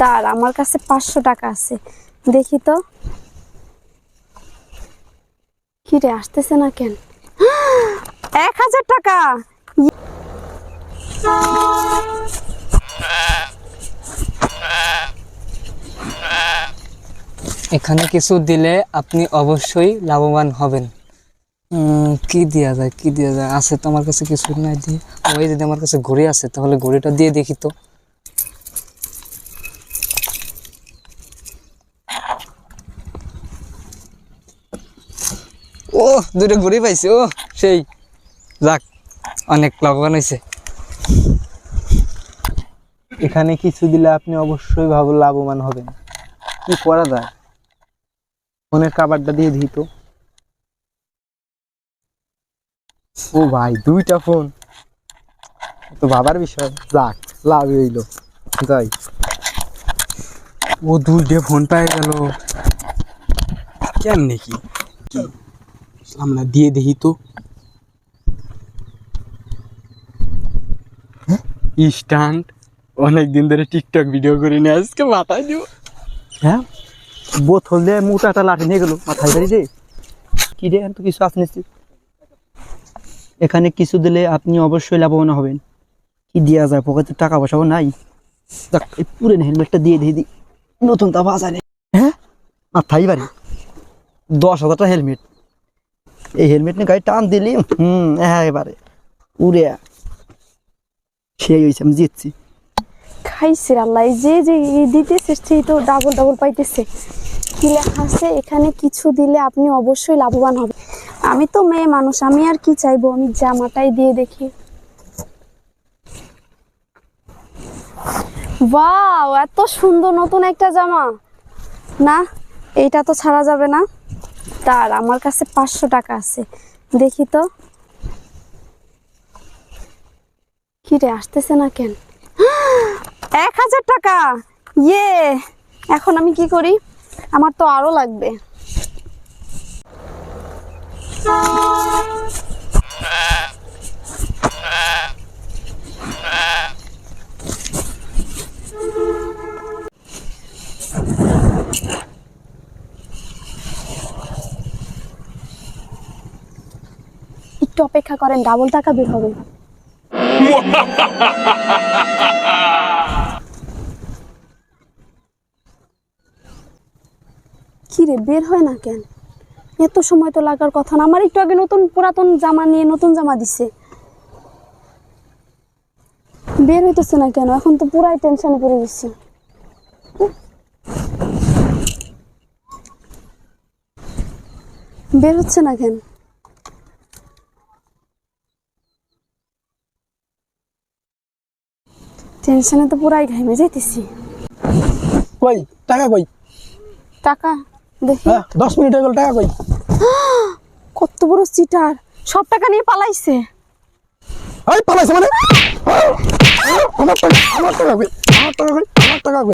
তার আমার কাছে পাঁচশো টাকা আছে। দেখি তো। কি রে আসতেছে না কেন? এক হাজার টাকা! এখানে কিছু দিলে আপনি অবশ্যই লাভবান হবেন। কি দেওয়া যায়, কি দেওয়া যায়? আছে তো আমার কাছে কিছু, নাই দিয়ে। ওই যদি আমার কাছে ঘড়ি আছে, তাহলে ঘড়িটা দিয়ে দেখি তো। ও দুটো ঘুরে পাইছি ও সেই, যাক, অনেক লাভবান হয়েছে এখানে কিছু দিলে আপনি অবশ্যই ভালো লাভবান হবেন। কি করা যায়? ফোনের কাবারটা দিয়ে দিই তো। ও ভাই, দুইটা ফোন। তো বাবার বিষয়। যাক, লাভ হইল। যাই। ও দুইটে ফোন পেয়ে গেল। কেমনে কি? আমরা দিয়ে দেখি তো। ইনস্ট্যান্ট অনেক দিন ধরে টিকটক ভিডিও করে নিয়ে আজকে মাথায় দিব। হ্যাঁ? বোতল দিয়ে মোটাটা লাঠি নিয়ে গেল, মাথায় বাড়ি রে কি রে তো কিছু আসনি এখানে কিছু দিলে আপনি অবশ্যই লাভবান হবেন। কি দেওয়া যায়? পকেটে টাকা পয়সাও নাই। দেখ এই পুরেন হেলমেটটা দিয়ে দিয়ে দিই নতুন তা বাজারে। হ্যাঁ? মাথায় বাড়ি। দশ হাজারটা হেলমেট এই হেলমেট নিয়ে গাড়ি টান দিলি, হুম হ্যাঁ এবারে। উড়ে সেই হয়েছে আমি জিতছি। খাইছে আল্লাহ যে যে দিতেছে সেই তো ডাবল ডাবল পাইতেছে। কি আছে? এখানে কিছু দিলে আপনি অবশ্যই লাভবান হবেন। আমি তো মেয়ে মানুষ, আমি আর কি চাইব? আমি জামাটাই দিয়ে দেখি। ওয়াও, এত সুন্দর নতুন একটা জামা। না, এইটা তো ছাড়া যাবে না। তার আমার কাছে পাঁচশো টাকা আছে। দেখি তো। কি রে আসতেছে না কেন? এক হাজার টাকা! ইয়ে! এখন আমি কি করি? আমার তো আরও লাগবে। একটু অপেক্ষা করেন, ডাবল টাকা বের হবে। কি রে, বের হয় না কেন? এত সময় তো লাগার কথা না। আমার একটু আগে নতুন পুরাতন জামা নিয়ে নতুন জামা দিছে। বের হইতেছে না কেন? এখন তো পুরাই টেনশনে পড়ে গেছি। বের হচ্ছে না কেন? টেনশনে তো পুরাই ঘামে যাইতেছি। কই? টাকা কই? টাকা? দেখি। হ্যাঁ দশ মিনিট হয়ে গেল টাকা কই? কত বড় চিটার সব টাকা নিয়ে পালাইছে। এই পালাইছে মানে? আমার টাকা আমার টাকা কই? আমার টাকা কই? আমার টাকা কই?